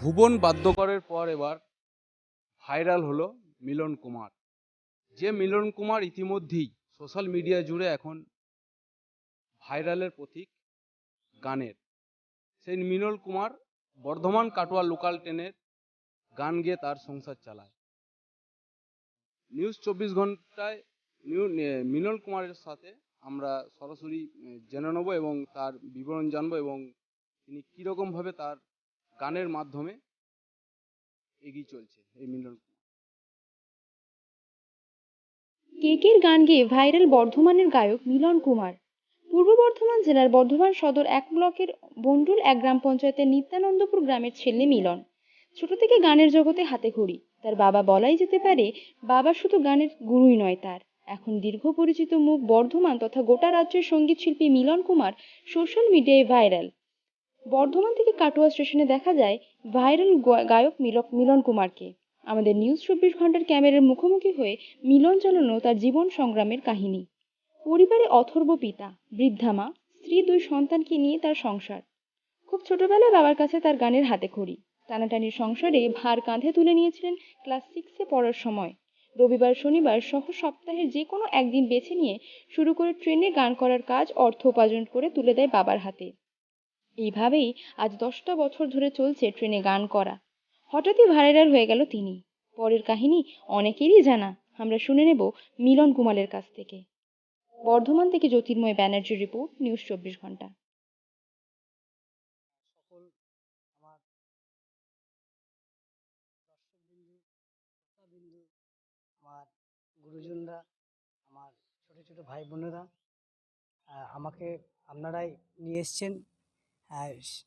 ভুবন বাদ্যকরের পর এবার ভাইরাল হলো মিলন কুমার। যে মিলন কুমার ইতিমধ্যেই সোশ্যাল মিডিয়া জুড়ে এখন ভাইরালের প্রতীক গানের। সেই মিলন কুমার বর্ধমান কাটোয়া লোকাল ট্রেনের গান গেয়ে তার সংসার চালায়। নিউজ চব্বিশ ঘন্টায় মিলন কুমারের সাথে আমরা সরাসরি জেনে নেব এবং তার বিবরণ জানব এবং তিনি কীরকমভাবে তার গানের মাধ্যমে এগিয়ে চলছে এই মিলন কেকের গান গেয়ে ভাইরাল বর্ধমানের গায়ক মিলন কুমার। পূর্ব বর্ধমান জেলার বর্ধমান সদর এক ব্লকের বন্ডুল এক গ্রাম পঞ্চায়েতের নিত্যানন্দপুর গ্রামের ছেলে মিলন। ছোট থেকে গানের জগতে হাতে খড়ি। তার বাবা বলাই যেতে পারে, বাবা শুধু গানের গুরুই নয় তার। এখন দীর্ঘ পরিচিত মুখ বর্ধমান তথা গোটা রাজ্যের সংগীত শিল্পী মিলন কুমার সোশ্যাল মিডিয়ায় ভাইরাল বর্ধমান থেকে কাটোয়া স্টেশনে দেখা যায় ভাইরাল গায়ক মিলক মিলন কুমারকে। আমাদের নিউজ চব্বিশ ঘণ্টার ক্যামেরার মুখোমুখি হয়ে মিলন চালানো তার জীবন সংগ্রামের কাহিনী। পরিবারে অথর্ব পিতা, বৃদ্ধা মা, স্ত্রী দুই সন্তানকে নিয়ে তার সংসার। খুব ছোটবেলায় বাবার কাছে তার গানের হাতে খড়ি। টানাটানির সংসারে ভার কাঁধে তুলে নিয়েছিলেন ক্লাস সিক্সে পড়ার সময়। রবিবার, শনিবার সহ সপ্তাহের যে কোনো একদিন বেছে নিয়ে শুরু করে ট্রেনে গান করার কাজ অর্থ উপার্জন করে তুলে দেয় বাবার হাতে। এইভাবেই আজ দশটা বছর ধরে চলছে ট্রেনে গান করা। হঠাৎই ভাইরাল হয়ে গেল তিনি। পরের কাহিনী অনেকেরই জানা। আমরা শুনে নেব মিলন কুমারের কাছ থেকে। বর্ধমান থেকে জ্যোতির্ময় ব্যানার্জির রিপোর্ট, নিউজ চব্বিশ ঘণ্টা। আমার গুরুজনরা, আমার ছোট ছোট ভাই বোনেরা আমাকে আপনারাই নিয়ে এসছেন। huis.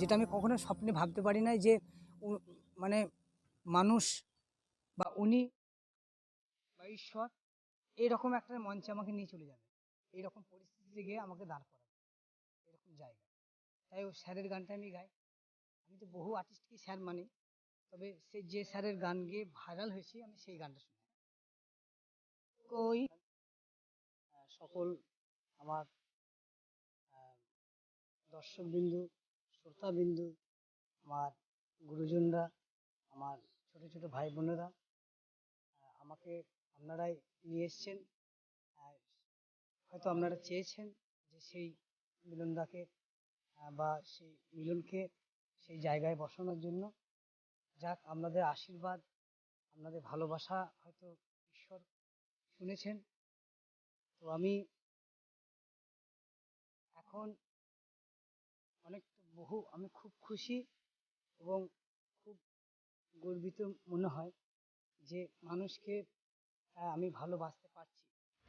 যেটা আমি কখনো স্বপ্নে ভাবতে পারি নাই যে মানে মানুষ বা উনি বা ঈশ্বর এরকম একটা মঞ্চে আমাকে নিয়ে চলে যাবে। এইরকম পরিস্থিতিতে গিয়ে আমাকে দাঁড় করাবে। এরকম জায়গা তাই ও স্যারের গানটা আমি গাই। আমি তো বহু আর্টিস্টকে স্যার মানি। তবে সে যে স্যারের গান গিয়ে ভাইরাল হয়েছি, আমি সেই গানটা শুনি। কই? সকল আমার দর্শকবিন্দু শ্রোতাবিন্দু, আমার গুরুজনরা, আমার ছোট ছোট ভাই বোনেরা আমাকে আপনারাই নিয়ে এসছেন। হয়তো আপনারা চেয়েছেন যে সেই মিলনদাকে বা সেই মিলনকে সেই জায়গায় বসানোর জন্য। যাক, আপনাদের আশীর্বাদ, আপনাদের ভালোবাসা হয়তো ঈশ্বর শুনেছেন। তো আমি এখন বহু আমি খুব খুশি এবং খুব গর্বিত মনে হয় যে মানুষকে আমি ভালোবাসতে পারছি।